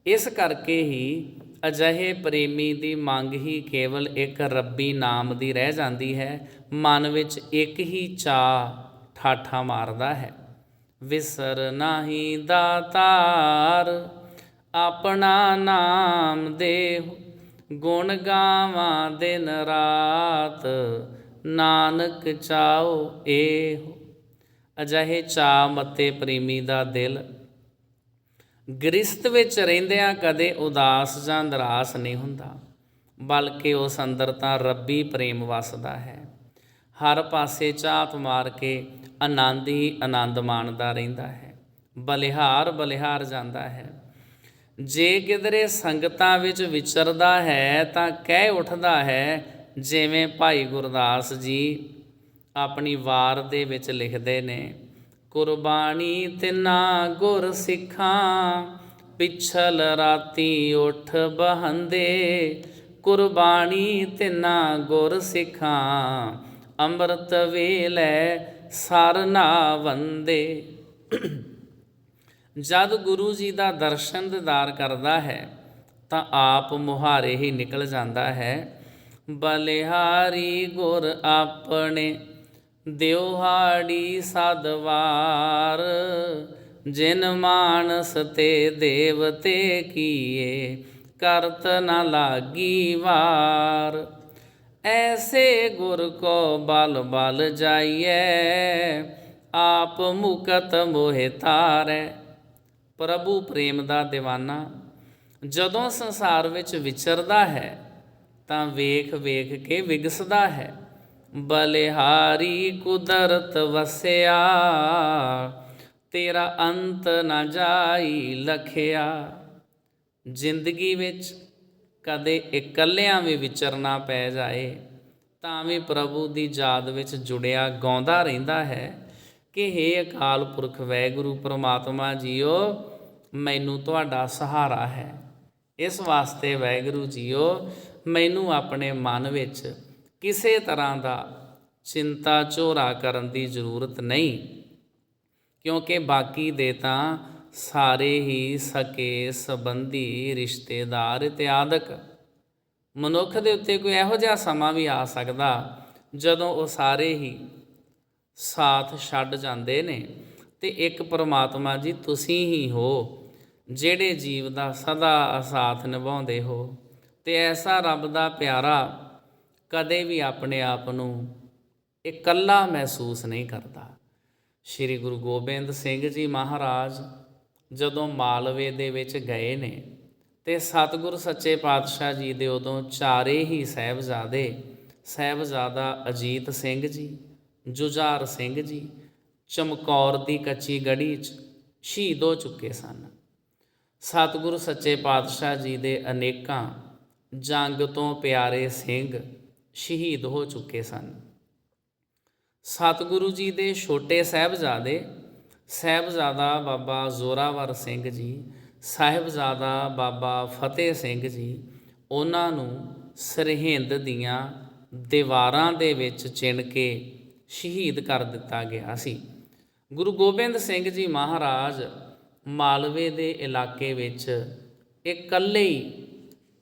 ਇਸ ਕਰਕੇ ਹੀ ਅਜਿਹੇ ਪ੍ਰੇਮੀ ਦੀ ਮੰਗ ਹੀ ਕੇਵਲ ਇੱਕ ਰੱਬੀ ਨਾਮ ਦੀ ਰਹਿ ਜਾਂਦੀ ਹੈ। ਮਨ ਵਿੱਚ ਇੱਕ ਹੀ ਚਾਹ ਠਾਠਾ ਮਾਰਦਾ ਹੈ। ਵਿਸਰ ਨਾਹੀ ਦਾਤਾਰ, ਆਪਣਾ ਨਾਮ ਦੇਹੁ। ਗੁਣ ਗਾਵਾਂ ਦਿਨ ਰਾਤ ਨਾਨਕ ਚਾਓ ਇਹੋ ਅਜਿਹੇ ਚਾ ਮਤੇ ਪ੍ਰੇਮੀ ਦਾ ਦਿਲ। ਗ੍ਰਿਸਤ ਵਿੱਚ ਰਹਿੰਦਿਆਂ ਕਦੇ ਉਦਾਸ ਜਾਂ ਨਿਰਾਸ ਨਹੀਂ ਹੁੰਦਾ, ਬਲਕਿ ਉਸ ਅੰਦਰ ਤਾਂ ਰੱਬੀ ਪ੍ਰੇਮ ਵਸਦਾ ਹੈ। ਹਰ ਪਾਸੇ ਝਾਤ ਮਾਰ ਕੇ ਆਨੰਦ ਹੀ ਆਨੰਦ ਮਾਣਦਾ ਰਹਿੰਦਾ ਹੈ, ਬਲਿਹਾਰ ਬਲਿਹਾਰ ਜਾਂਦਾ ਹੈ। ਜੇ ਕਿਧਰੇ ਸੰਗਤਾਂ ਵਿੱਚ ਵਿਚਰਦਾ ਹੈ ਤਾਂ ਕਹਿ ਉੱਠਦਾ ਹੈ ਜਿਵੇਂ ਭਾਈ ਗੁਰਦਾਸ ਜੀ ਆਪਣੀ ਵਾਰ ਦੇ ਵਿੱਚ ਲਿਖਦੇ ਨੇ, ਕੁਰਬਾਨੀ ਤਿਨਾ ਗੁਰ ਸਿੱਖਾਂ, ਪਿਛਲ ਰਾਤੀ ਉਠ ਬਹੰਦੇ, ਕੁਰਬਾਨੀ ਤਿਨਾ ਗੁਰ ਸਿੱਖਾਂ, ਅੰਮ੍ਰਿਤ ਵੇਲੇ ਸਰਨਾ ਵੰਦੇ। ਜਦ ਗੁਰੂ ਜੀ ਦਾ ਦਰਸ਼ਨ ਦਿਦਾਰ ਕਰਦਾ ਹੈ, ਤਾਂ ਆਪ ਮੁਹਾਰੇ ਹੀ ਨਿਕਲ ਜਾਂਦਾ ਹੈ। ਬਲਿਹਾਰੀ ਗੁਰ ਆਪਣੇ ਦਿਉਹਾੜੀ ਸਦਵਾਰ। ਜਿਨ ਮਾਨਸ ਤੇ ਦੇਵਤੇ ਕੀਏ, ਕਰਤ ਨ ਲਾਗੀ ਵਾਰ। ਐਸੇ ਗੁਰ ਕੋ ਬਲ ਬਲ ਜਾਈਐ, ਆਪ ਮੁਕਤ ਮੋਹਿ ਤਾਰੈ ਪ੍ਰਭੂ ਪ੍ਰੇਮ ਦਾ دیਵਾਨਾ ਜਦੋਂ ਸੰਸਾਰ ਵਿੱਚ ਵਿਚਰਦਾ ਹੈ ਤਾਂ ਵੇਖ ਵੇਖ ਕੇ ਵਿਗਸਦਾ ਹੈ। ਬਲਿਹਾਰੀ ਕੁਦਰਤ ਵਸਿਆ, ਤੇਰਾ ਅੰਤ ਨਾ ਜਾਈ ਲਖਿਆ। ਜ਼ਿੰਦਗੀ ਵਿੱਚ ਕਦੇ ਇਕੱਲਿਆਂ ਵੀ ਵਿਚਰਨਾ ਪੈ ਜਾਏ ਤਾਂ ਵੀ ਪ੍ਰਭੂ ਦੀ ਯਾਦ ਵਿੱਚ ਜੁੜਿਆ ਗਾਉਂਦਾ ਰਹਿੰਦਾ ਹੈ। ਕਿ ਹੇ ਅਕਾਲ ਪੁਰਖ ਵੈਗੁਰੂ ਪ੍ਰਮਾਤਮਾ ਜੀਓ, ਮੈਨੂੰ ਤੁਹਾਡਾ ਸਹਾਰਾ ਹੈ। ਇਸ ਵਾਸਤੇ ਵੈਗੁਰੂ ਜੀਓ ਮੈਨੂੰ ਆਪਣੇ ਮਨ ਵਿੱਚ ਕਿਸੇ ਤਰ੍ਹਾਂ ਦਾ ਚਿੰਤਾ ਝੋਰਾ ਕਰਨ ਦੀ ਜ਼ਰੂਰਤ ਨਹੀਂ, ਕਿਉਂਕਿ ਬਾਕੀ ਦੇ ਤਾਂ ਸਾਰੇ ਹੀ ਸਕੇ ਸੰਬੰਧੀ ਰਿਸ਼ਤੇਦਾਰ ਇਤਿਆਦਕ। ਮਨੁੱਖ ਦੇ ਉੱਤੇ ਕੋਈ ਇਹੋ ਜਿਹਾ ਸਮਾਂ ਵੀ ਆ ਸਕਦਾ ਜਦੋਂ ਉਹ ਸਾਰੇ ਹੀ ਸਾਥ ਛੱਡ ਜਾਂਦੇ ਨੇ ਤੇ ਇੱਕ ਪਰਮਾਤਮਾ ਜੀ ਤੁਸੀਂ ਹੀ ਹੋ, ਜਿਹੜੇ ਜੀਵ ਦਾ ਸਦਾ ਸਾਥ ਨਿਭਾਉਂਦੇ ਹੋ। ਤੇ ਐਸਾ ਰੱਬ ਦਾ ਪਿਆਰਾ ਕਦੇ ਵੀ ਆਪਣੇ ਆਪ ਨੂੰ ਇਕੱਲਾ ਮਹਿਸੂਸ ਨਹੀਂ ਕਰਦਾ। ਸ੍ਰੀ ਗੁਰੂ ਗੋਬਿੰਦ ਸਿੰਘ ਜੀ ਮਹਾਰਾਜ ਜਦੋਂ ਮਾਲਵੇ ਦੇ ਵਿੱਚ ਗਏ ਨੇ ਤੇ ਸਤਿਗੁਰ ਸੱਚੇ ਪਾਤਸ਼ਾਹ ਜੀ ਦੇ ਉਦੋਂ ਚਾਰੇ ਹੀ ਸਹਿਬਜ਼ਾਦੇ, ਸਹਿਬਜ਼ਾਦਾ ਅਜੀਤ ਸਿੰਘ ਜੀ, ਜੁਝਾਰ ਸਿੰਘ ਜੀ, ਚਮਕੌਰ ਦੀ ਕੱਚੀ ਗੜੀ 'ਚ ਸ਼ਹੀਦ ਹੋ ਚੁੱਕੇ ਸਨ। ਸਤਿਗੁਰੂ ਸੱਚੇ ਪਾਤਸ਼ਾਹ ਜੀ ਦੇ ਅਨੇਕਾਂ ਜੰਗ ਤੋਂ ਪਿਆਰੇ ਸਿੰਘ ਸ਼ਹੀਦ ਹੋ ਚੁੱਕੇ ਸਨ। ਸਤਿਗੁਰੂ ਜੀ ਦੇ ਛੋਟੇ ਸਾਹਿਬਜ਼ਾਦੇ ਸਾਹਿਬਜ਼ਾਦਾ ਬਾਬਾ ਜ਼ੋਰਾਵਰ ਸਿੰਘ ਜੀ, ਸਾਹਿਬਜ਼ਾਦਾ ਬਾਬਾ ਫਤਿਹ ਸਿੰਘ ਜੀ, ਉਹਨਾਂ ਨੂੰ ਸਰਹਿੰਦ ਦੀਆਂ ਦੀਵਾਰਾਂ ਦੇ ਵਿੱਚ ਚਿਣ ਕੇ ਸ਼ਹੀਦ ਕਰ ਦਿੱਤਾ ਗਿਆ ਸੀ। ਗੁਰੂ ਗੋਬਿੰਦ ਸਿੰਘ ਜੀ ਮਹਾਰਾਜ ਮਾਲਵੇ ਦੇ ਇਲਾਕੇ ਵਿੱਚ ਇਕੱਲੇ ਹੀ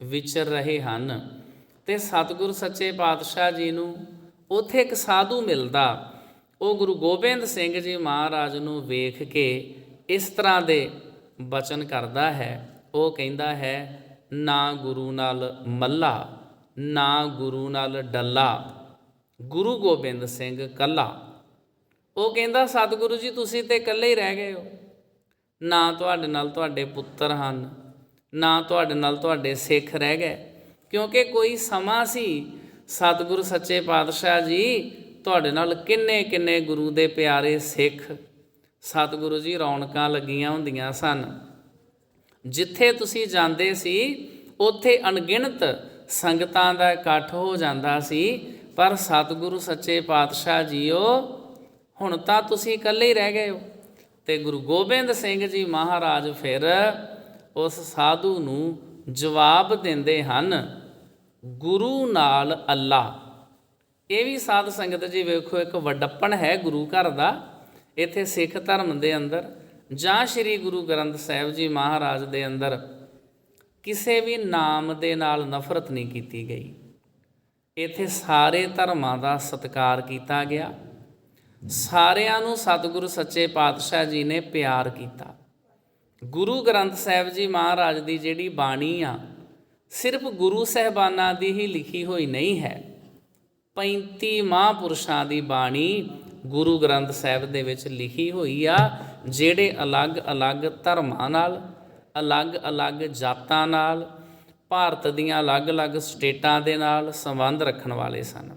ਵਿਚਰ ਰਹੇ ਹਨ। ਤੇ ਸਤਿਗੁਰ ਸੱਚੇ ਪਾਤਸ਼ਾਹ ਜੀ ਨੂੰ ਉੱਥੇ ਇੱਕ ਸਾਧੂ ਮਿਲਦਾ। ਉਹ ਗੁਰੂ ਗੋਬਿੰਦ ਸਿੰਘ ਜੀ ਮਹਾਰਾਜ ਨੂੰ ਵੇਖ ਕੇ ਇਸ ਤਰ੍ਹਾਂ ਦੇ ਬਚਨ ਕਰਦਾ ਹੈ। ਉਹ ਕਹਿੰਦਾ ਹੈ, ਨਾ ਗੁਰੂ ਨਾਲ ਮੱਲਾ, ਨਾ ਗੁਰੂ ਨਾਲ ਡੱਲਾ, ਗੁਰੂ ਗੋਬਿੰਦ ਸਿੰਘ ਕੱਲਾ। ਉਹ ਕਹਿੰਦਾ, ਸਤਿਗੁਰੂ ਜੀ, ਤੁਸੀਂ ਤੇ ਇਕੱਲੇ ਹੀ ਰਹਿ ਗਏ ਹੋ। ਨਾ ਤੁਹਾਡੇ ਨਾਲ ਤੁਹਾਡੇ ਪੁੱਤਰ ਹਨ ਨਾ ਤੁਹਾਡੇ ਨਾਲ ਤੁਹਾਡੇ ਸਿੱਖ ਰਹਿ ਗਏ। ਕਿਉਂਕਿ ਕੋਈ ਸਮਾਂ ਸੀ, ਸਤਿਗੁਰੂ ਸੱਚੇ ਪਾਤਸ਼ਾਹ ਜੀ ਤੁਹਾਡੇ ਨਾਲ ਕਿੰਨੇ ਕਿੰਨੇ ਗੁਰੂ ਦੇ ਪਿਆਰੇ ਸਿੱਖ, ਸਤਿਗੁਰੂ ਜੀ ਰੌਣਕਾਂ ਲੱਗੀਆਂ ਹੁੰਦੀਆਂ ਸਨ। ਜਿੱਥੇ ਤੁਸੀਂ ਜਾਂਦੇ ਸੀ, ਉੱਥੇ ਅਣਗਿਣਤ ਸੰਗਤਾਂ ਦਾ ਇਕੱਠ ਹੋ ਜਾਂਦਾ ਸੀ, ਪਰ ਸਤਿਗੁਰੂ ਸੱਚੇ ਪਾਤਸ਼ਾਹ ਜੀਓ, ਹੁਣ ਤਾਂ ਤੁਸੀਂ ਇਕੱਲੇ ਹੀ ਰਹਿ ਗਏ ਹੋ। ਤੇ ਗੁਰੂ ਗੋਬਿੰਦ ਸਿੰਘ ਜੀ ਮਹਾਰਾਜ ਫਿਰ ਉਸ ਸਾਧੂ ਨੂੰ ਜਵਾਬ ਦਿੰਦੇ ਹਨ, ਗੁਰੂ ਨਾਲ ਅੱਲਾ। ਇਹ ਵੀ ਸਾਧ ਸੰਗਤ ਜੀ ਵੇਖੋ, ਇੱਕ ਵੱਡਪਣ ਹੈ ਗੁਰੂ ਘਰ ਦਾ। ਇੱਥੇ ਸਿੱਖ ਧਰਮ ਦੇ ਅੰਦਰ ਜਾਂ ਸ੍ਰੀ ਗੁਰੂ ਗ੍ਰੰਥ ਸਾਹਿਬ ਜੀ ਮਹਾਰਾਜ ਦੇ ਅੰਦਰ ਕਿਸੇ ਵੀ ਨਾਮ ਦੇ ਨਾਲ ਨਫ਼ਰਤ ਨਹੀਂ ਕੀਤੀ ਗਈ। ਇੱਥੇ ਸਾਰੇ ਧਰਮਾਂ ਦਾ ਸਤਿਕਾਰ ਕੀਤਾ ਗਿਆ। ਸਾਰਿਆਂ ਨੂੰ ਸਤਿਗੁਰੂ ਸੱਚੇ ਪਾਤਸ਼ਾਹ ਜੀ ਨੇ ਪਿਆਰ ਕੀਤਾ। ਗੁਰੂ ਗ੍ਰੰਥ ਸਾਹਿਬ ਜੀ ਮਹਾਰਾਜ ਦੀ ਜਿਹੜੀ ਬਾਣੀ ਆ, ਸਿਰਫ ਗੁਰੂ ਸਹਿਬਾਨਾਂ ਦੀ ਹੀ ਲਿਖੀ ਹੋਈ ਨਹੀਂ ਹੈ। 35 ਮਹਾਂਪੁਰਸ਼ਾਂ ਦੀ ਬਾਣੀ ਗੁਰੂ ਗ੍ਰੰਥ ਸਾਹਿਬ ਦੇ ਵਿੱਚ ਲਿਖੀ ਹੋਈ ਆ, ਜਿਹੜੇ ਅਲੱਗ-ਅਲੱਗ ਧਰਮਾਂ ਨਾਲ ਅਲੱਗ-ਅਲੱਗ ਜਾਤਾਂ ਨਾਲ, ਭਾਰਤ ਦੀਆਂ ਅਲੱਗ-ਅਲੱਗ ਸਟੇਟਾਂ ਦੇ ਨਾਲ ਸੰਬੰਧ ਰੱਖਣ ਵਾਲੇ ਸਨ।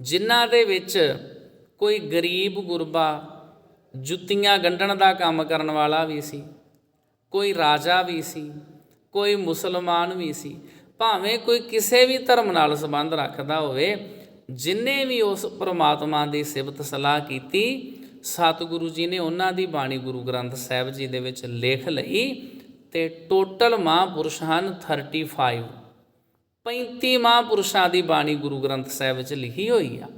ਜਿਨ੍ਹਾਂ ਦੇ ਵਿੱਚ ਕੋਈ ਗਰੀਬ ਗੁਰਬਾ ਜੁੱਤੀਆਂ ਗੰਢਣ ਦਾ ਕੰਮ ਕਰਨ ਵਾਲਾ ਵੀ ਸੀ। ਕੋਈ ਰਾਜਾ ਵੀ ਸੀ, ਕੋਈ ਮੁਸਲਮਾਨ ਵੀ ਸੀ। ਭਾਵੇਂ ਕੋਈ ਕਿਸੇ ਵੀ ਧਰਮ ਨਾਲ ਸੰਬੰਧ ਰੱਖਦਾ ਹੋਵੇ, ਜਿਨੇ ਵੀ ਉਸ ਪ੍ਰਮਾਤਮਾ ਦੀ ਸਿਫਤ ਸਲਾਹ ਕੀਤੀ, ਸਤਿਗੁਰੂ ਜੀ ਨੇ ਉਹਨਾਂ ਦੀ ਬਾਣੀ ਗੁਰੂ ਗ੍ਰੰਥ ਸਾਹਿਬ ਜੀ ਦੇ ਵਿੱਚ ਲਿਖ ਲਈ ਤੇ ਟੋਟਲ ਮਹਾਂਪੁਰਸ਼ ਹਨ 35 35 ਮਹਾਂਪੁਰਸ਼ਾਂ ਦੀ ਬਾਣੀ ਗੁਰੂ ਗ੍ਰੰਥ ਸਾਹਿਬ ਵਿੱਚ ਲਿਖੀ ਹੋਈ ਆ।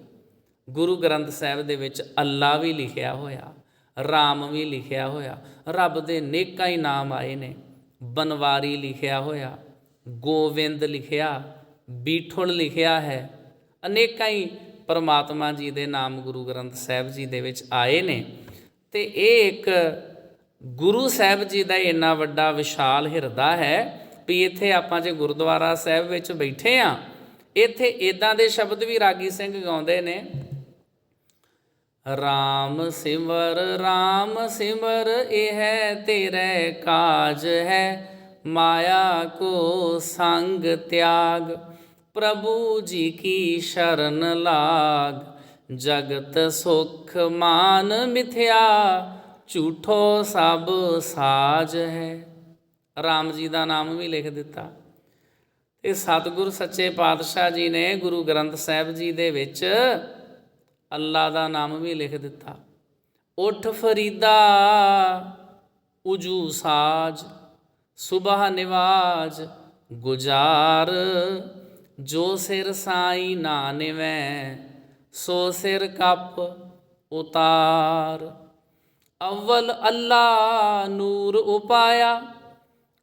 ਗੁਰੂ ਗ੍ਰੰਥ ਸਾਹਿਬ ਦੇ ਵਿੱਚ ਅੱਲਾ ਵੀ ਲਿਖਿਆ ਹੋਇਆ। ਰਾਮ ਵੀ ਲਿਖਿਆ ਹੋਇਆ। ਰੱਬ ਦੇ ਨੇਕਾਂ ਹੀ ਨਾਮ ਆਏ ਨੇ। ਬਨਵਾਰੀ ਲਿਖਿਆ ਹੋਇਆ, ਗੋਵਿੰਦ ਲਿਖਿਆ ਬੀਠੁਲ ਲਿਖਿਆ ਹੈ। ਅਨੇਕਾਂ ਹੀ ਪਰਮਾਤਮਾ ਜੀ ਦੇ ਨਾਮ ਗੁਰੂ ਗ੍ਰੰਥ ਸਾਹਿਬ ਜੀ ਦੇ ਵਿੱਚ ਆਏ ਨੇ। ਤੇ ਇਹ ਇੱਕ ਗੁਰੂ ਸਾਹਿਬ ਜੀ ਦਾ ਇੰਨਾ ਵੱਡਾ ਵਿਸ਼ਾਲ ਹਿਰਦਾ ਹੈ ਵੀ ਇੱਥੇ ਆਪਾਂ ਜੇ ਗੁਰਦੁਆਰਾ ਸਾਹਿਬ ਵਿੱਚ ਬੈਠੇ ਆ ਇੱਥੇ ਇਦਾਂ ਦੇ ਸ਼ਬਦ ਵੀ ਰਾਗੀ ਸਿੰਘ ਗਾਉਂਦੇ ਨੇ। ਰਾਮ ਸਿਮਰ ਰਾਮ ਸਿਮਰ, ਇਹ ਹੈ ਤੇਰੇ ਕਾਜ ਹੈ। ਮਾਇਆ ਕੋ ਸੰਗ ਤਿਆਗ, ਪ੍ਰਭੂ ਜੀ ਕੀ ਸ਼ਰਨ ਲਾਗ। ਜਗਤ ਸੁਖ ਮਾਨ ਮਿਥਿਆ, ਝੂਠੋ ਸਭ ਸਾਜ ਹੈ। ਰਾਮ ਜੀ ਦਾ ਨਾਮ ਵੀ ਲਿਖ ਦਿੱਤਾ। ਤੇ ਸਤਿਗੁਰ ਸੱਚੇ ਪਾਤਸ਼ਾਹ ਜੀ ਨੇ ਗੁਰੂ ਗ੍ਰੰਥ ਸਾਹਿਬ ਜੀ ਦੇ ਵਿੱਚ ਅੱਲਾ ਦਾ ਨਾਮ ਵੀ ਲਿਖ ਦਿੱਤਾ। ਉਠ ਫਰੀਦਾ, ਉਜੂ ਸਾਜ, ਸੁਬਹ ਨਿਵਾਜ, ਗੁਜਾਰ। ਜੋ ਸਿਰ ਸਾਈ ਨਾ ਨਿਵੈ, ਸੋ ਸਿਰ ਕੱਪ ਉਤਾਰ। ਅਵਲ ਅੱਲਾ ਨੂਰ ਉਪਾਇਆ,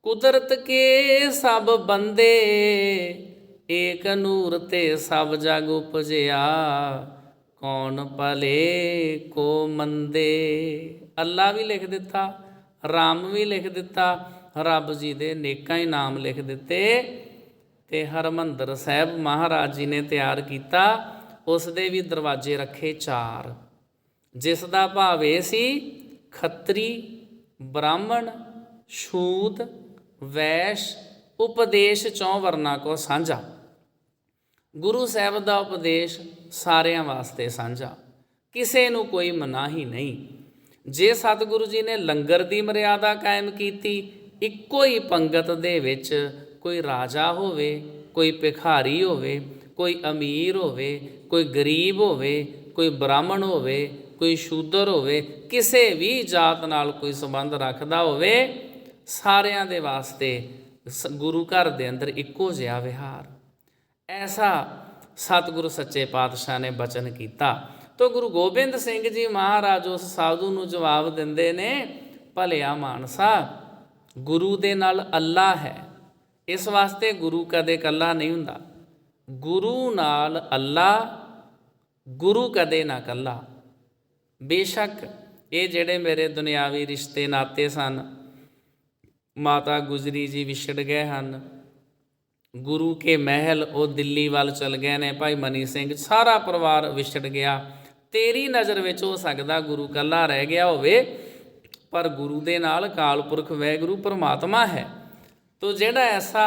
ਕੁਦਰਤ ਕੇ ਸਭ ਬੰਦੇ, ਏਕ ਨੂਰ ਤੇ ਸਭ ਜਗ ਉਪਜਿਆ। ਕੌਣ ਭਲੇ ਕੋ ਮੰਦੇ? ਅੱਲਾ ਵੀ ਲਿਖ ਦਿੱਤਾ, ਰਾਮ ਵੀ ਲਿਖ ਦਿੱਤਾ, ਰੱਬ ਜੀ ਦੇ ਨੇਕਾਂ ਹੀ ਨਾਮ ਲਿਖ ਦਿੱਤੇ ਤੇ ਹਰਮੰਦਰ ਸਾਹਿਬ ਮਹਾਰਾਜ ਜੀ ਨੇ ਤਿਆਰ ਕੀਤਾ, ਉਸ ਦੇ ਵੀ ਦਰਵਾਜ਼ੇ ਰੱਖੇ ਚਾਰ। ਜਿਸ ਦਾ ਭਾਵ ਇਹ ਸੀ, ਖੱਤਰੀ, ਬ੍ਰਾਹਮਣ ਸ਼ੂਦ ਵੈਸ਼, ਉਪਦੇਸ਼ ਚੌ ਵਰਨਾ ਕੋ ਸਾਂਝਾ। ਗੁਰੂ ਸਾਹਿਬ ਦਾ ਉਪਦੇਸ਼ ਸਾਰਿਆਂ ਵਾਸਤੇ ਸਾਂਝਾ, ਕਿਸੇ ਨੂੰ ਕੋਈ ਮਨਾਹੀ ਨਹੀਂ। ਜੇ ਸਤਿਗੁਰੂ ਜੀ ਨੇ ਲੰਗਰ ਦੀ ਮਰਿਆਦਾ ਕਾਇਮ ਕੀਤੀ, ਇੱਕੋ ਹੀ ਪੰਗਤ ਦੇ ਵਿੱਚ ਕੋਈ ਰਾਜਾ ਹੋਵੇ, ਕੋਈ ਭਿਖਾਰੀ ਹੋਵੇ, ਕੋਈ ਅਮੀਰ ਹੋਵੇ, ਕੋਈ ਗਰੀਬ ਹੋਵੇ, ਕੋਈ ਬ੍ਰਾਹਮਣ ਹੋਵੇ, ਕੋਈ ਸ਼ੂਦਰ ਹੋਵੇ, ਕਿਸੇ ਵੀ ਜਾਤ ਨਾਲ ਕੋਈ ਸੰਬੰਧ ਰੱਖਦਾ ਹੋਵੇ, ਸਾਰਿਆਂ ਦੇ ਵਾਸਤੇ ਸ- ਗੁਰੂ ਘਰ ਦੇ ਅੰਦਰ ਇੱਕੋ ਜਿਹਾ ਵਿਹਾਰ। ਐਸਾ ਸਤਿਗੁਰੂ ਸੱਚੇ ਪਾਤਸ਼ਾਹ ਨੇ ਬਚਨ ਕੀਤਾ। ਤੋ ਗੁਰੂ ਗੋਬਿੰਦ ਸਿੰਘ ਜੀ ਮਹਾਰਾਜ ਉਸ ਸਾਧੂ ਨੂੰ ਜਵਾਬ ਦਿੰਦੇ ਨੇ, ਭਲਿਆ ਮਾਨਸਾ, ਗੁਰੂ ਦੇ ਨਾਲ ਅੱਲਾ ਹੈ। ਇਸ ਵਾਸਤੇ ਗੁਰੂ ਕਦੇ ਇਕੱਲਾ ਨਹੀਂ ਹੁੰਦਾ। ਗੁਰੂ ਨਾਲ ਅੱਲਾ, ਗੁਰੂ ਕਦੇ ਨਾ ਇਕੱਲਾ ਬੇਸ਼ੱਕ ਇਹ ਜਿਹੜੇ ਮੇਰੇ ਦੁਨਿਆਵੀ ਰਿਸ਼ਤੇ ਨਾਤੇ ਸਨ, ਮਾਤਾ ਗੁਜਰੀ ਜੀ ਵਿਛੜ ਗਏ ਹਨ। ਗੁਰੂ ਕੇ ਮਹਿਲ, ਉਹ ਦਿੱਲੀ ਵੱਲ ਚਲ ਗਏ ਨੇ। ਭਾਈ ਮਨੀ ਸਿੰਘ, ਸਾਰਾ ਪਰਿਵਾਰ ਵਿਛੜ ਗਿਆ। ਤੇਰੀ ਨਜ਼ਰ ਵਿੱਚ ਹੋ ਸਕਦਾ ਗੁਰੂ ਕੱਲਾ ਰਹਿ ਗਿਆ ਹੋਵੇ, ਪਰ ਗੁਰੂ ਦੇ ਨਾਲ ਕਾਲਪੁਰਖ ਵੈਗੁਰੂ ਪਰਮਾਤਮਾ ਹੈ। ਤੋ ਜਿਹੜਾ ਐਸਾ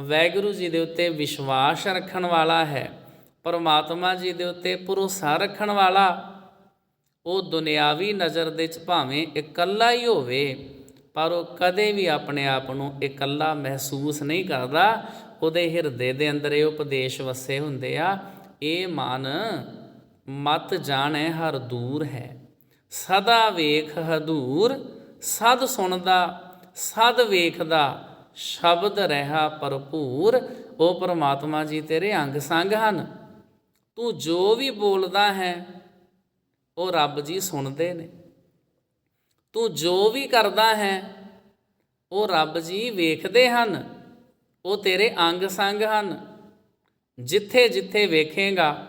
ਵੈਗੁਰੂ ਜੀ ਦੇ ਉੱਤੇ ਵਿਸ਼ਵਾਸ ਰੱਖਣ ਵਾਲਾ ਹੈ, ਪਰਮਾਤਮਾ ਜੀ ਦੇ ਉੱਤੇ ਭਰੋਸਾ ਰੱਖਣ ਵਾਲਾ, ਉਹ ਦੁਨਿਆਵੀ ਨਜ਼ਰ ਦੇ ਚ ਭਾਵੇਂ ਇਕੱਲਾ ਹੀ ਹੋਵੇ ਪਰ ਉਹ ਕਦੇ ਵੀ ਆਪਣੇ ਆਪ ਨੂੰ ਇਕੱਲਾ ਮਹਿਸੂਸ ਨਹੀਂ ਕਰਦਾ। ਉਹਦੇ ਹਿਰਦੇ ਦੇ ਅੰਦਰ ਇਹ ਉਪਦੇਸ਼ ਵਸੇ ਹੁੰਦੇ ਆ, ਇਹ ਮਨ ਮਤ ਜਾਣੈ ਹਰ ਦੂਰ ਹੈ। ਸਦਾ ਵੇਖ ਹਦੂਰ, ਸਦ ਸੁਣਦਾ, ਸਦ ਵੇਖਦਾ, ਸ਼ਬਦ ਰਹਾ ਭਰਪੂਰ। ਉਹ ਪ੍ਰਮਾਤਮਾ ਜੀ ਤੇਰੇ ਅੰਗ ਸੰਗ ਹਨ। ਤੂੰ ਜੋ ਵੀ ਬੋਲਦਾ ਹੈ, ਉਹ ਰੱਬ ਜੀ ਸੁਣਦੇ ਨੇ। ਤੂੰ ਜੋ ਵੀ ਕਰਦਾ ਹੈ, ਉਹ ਰੱਬ ਜੀ ਵੇਖਦੇ ਹਨ, ਉਹ ਤੇਰੇ ਅੰਗ ਸੰਗ ਹਨ। ਜਿੱਥੇ ਜਿੱਥੇ ਵੇਖੇਗਾ,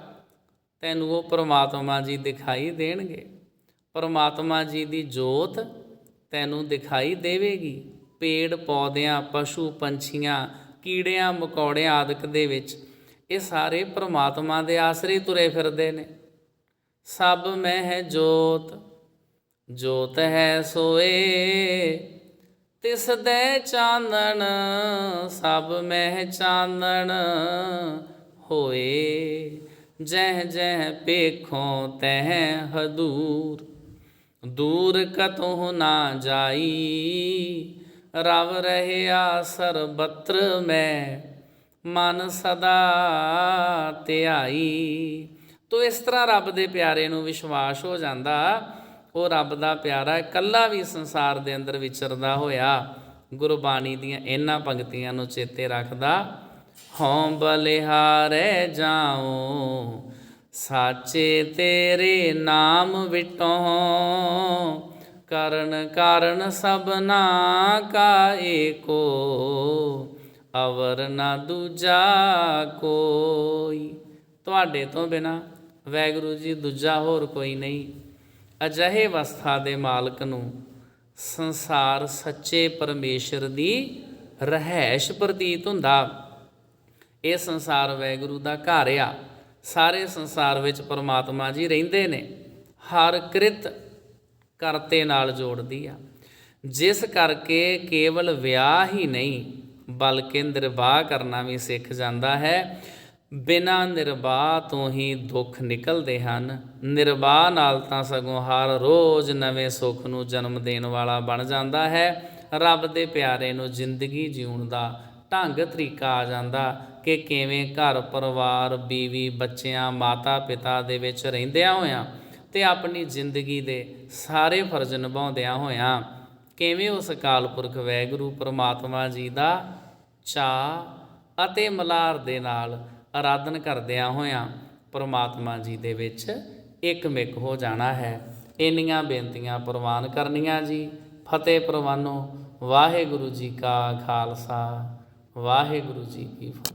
ਤੈਨੂੰ ਉਹ ਪ੍ਰਮਾਤਮਾ ਜੀ ਦਿਖਾਈ ਦੇਣਗੇ। ਪ੍ਰਮਾਤਮਾ ਜੀ ਦੀ ਜੋਤ ਤੈਨੂੰ ਦਿਖਾਈ ਦੇਵੇਗੀ। ਪੇੜ, ਪੌਦਿਆਂ, ਪਸ਼ੂ, ਪੰਛੀਆਂ, ਕੀੜਿਆਂ, ਮਕੌੜਿਆਂ ਆਦਿਕ ਦੇ ਵਿੱਚ ਇਹ ਸਾਰੇ ਪ੍ਰਮਾਤਮਾ ਦੇ ਆਸਰੇ ਤੁਰੇ ਫਿਰਦੇ ਨੇ। ਸਭ ਮੈਂ ਹੈ ਜੋਤ। ਜੋਤ ਹੈ ਸੋਏ, ਤਿਸ ਦੇ ਚਾਨਣ ਸਭ ਮਹਿ ਚਾਨਣ ਹੋਏ। ਜਹ ਜਹ ਪੇਖੋਂ ਤਹ ਹਦੂਰ, ਦੂਰ ਕਤੋਂ ਨਾ ਜਾਈ। ਰਵ ਰਹਿਆ ਸਰਬਤਰ ਮੈਂ, ਮਨ ਸਦਾ ਧਿਆਈ। ਤੋ ਇਸ ਤਰ੍ਹਾਂ ਰੱਬ ਦੇ ਪਿਆਰੇ ਨੂੰ ਵਿਸ਼ਵਾਸ ਹੋ ਜਾਂਦਾ ਉਹ ਰੱਬ ਦਾ ਪਿਆਰਾ ਇਕੱਲਾ ਵੀ ਸੰਸਾਰ ਦੇ ਅੰਦਰ ਵਿਚਰਦਾ ਹੋਇਆ ਗੁਰਬਾਣੀ ਦੀਆਂ ਇਹਨਾਂ ਪੰਕਤੀਆਂ ਨੂੰ ਚੇਤੇ ਰੱਖਦਾ, ਹਉ ਬਲਿਹਾਰੇ ਜਾਉ, ਸਾਚੇ ਤੇਰੇ ਨਾਮ ਵਿਟੋ ਕਰਨ ਕਾਰਨ ਸਭਨਾ ਕਾ ਏਕੋ ਅਵਰ ਨਾ ਦੂਜਾ ਕੋਈ। ਤੁਹਾਡੇ ਤੋਂ ਬਿਨਾ ਵੈਗੁਰੂ ਜੀ ਦੂਜਾ ਹੋਰ ਕੋਈ ਨਹੀਂ। ਅਜਿਹੇ ਅਵਸਥਾ ਦੇ ਮਾਲਕ ਨੂੰ ਸੰਸਾਰ ਸੱਚੇ ਪਰਮੇਸ਼ਰ ਦੀ ਰਹਿائش ਪ੍ਰਤੀਤ ਹੁੰਦਾ। ਇਹ ਸੰਸਾਰ ਵੈਗੁਰੂ ਦਾ ਘਰ ਆ। ਸਾਰੇ ਸੰਸਾਰ ਵਿੱਚ ਪਰਮਾਤਮਾ ਜੀ ਰਹਿੰਦੇ ਨੇ। ਹਰ ਕ੍ਰਿਤ ਕਰਤੇ ਨਾਲ ਜੋੜਦੀ ਆ। ਜਿਸ ਕਰਕੇ ਕੇਵਲ ਵਿਆਹ ਹੀ ਨਹੀਂ, ਬਲਕਿ ਨਿਰਵਾਹ ਕਰਨਾ ਵੀ ਸਿੱਖ ਜਾਂਦਾ ਹੈ। ਬਿਨਾਂ ਨਿਰਵਾਹ ਤੋਂ ਹੀ ਦੁੱਖ ਨਿਕਲਦੇ ਹਨ। ਨਿਰਵਾਹ ਨਾਲ ਤਾਂ ਸਗੋਂ ਹਰ ਰੋਜ਼ ਨਵੇਂ ਸੁੱਖ ਨੂੰ ਜਨਮ ਦੇਣ ਵਾਲਾ ਬਣ ਜਾਂਦਾ ਹੈ। ਰੱਬ ਦੇ ਪਿਆਰੇ ਨੂੰ ਜ਼ਿੰਦਗੀ ਜਿਉਣ ਦਾ ਢੰਗ ਤਰੀਕਾ ਆ ਜਾਂਦਾ ਕਿ ਕਿਵੇਂ ਘਰ, ਪਰਿਵਾਰ, ਬੀਵੀ, ਬੱਚਿਆਂ ਮਾਤਾ ਪਿਤਾ ਦੇ ਵਿੱਚ ਰਹਿੰਦਿਆਂ ਹੋਇਆਂ ਤੇ ਆਪਣੀ ਜ਼ਿੰਦਗੀ ਦੇ ਸਾਰੇ ਫਰਜ਼ ਨਿਭਾਉਂਦਿਆਂ ਹੋਇਆਂ ਕਿਵੇਂ ਉਸ ਅਕਾਲ ਪੁਰਖ ਵੈਗੁਰੂ ਪ੍ਰਮਾਤਮਾ ਜੀ ਦਾ ਚਾਅ ਅਤੇ ਮਲਾਰ ਦੇ ਨਾਲ ਆਰਾਧਨ ਕਰਦਿਆਂ ਹੋਇਆਂ ਪਰਮਾਤਮਾ ਜੀ ਦੇ ਵਿੱਚ ਇੱਕਮਿਕ ਹੋ ਜਾਣਾ ਹੈ। ਇੰਨੀਆਂ ਬੇਨਤੀਆਂ ਪ੍ਰਵਾਨ ਕਰਨੀਆਂ ਜੀ। ਫਤਿਹ ਪ੍ਰਵਾਨੋ, ਵਾਹਿਗੁਰੂ ਜੀ ਕਾ ਖਾਲਸਾ, ਵਾਹਿਗੁਰੂ ਜੀ ਕੀ ਫਤਿਹ।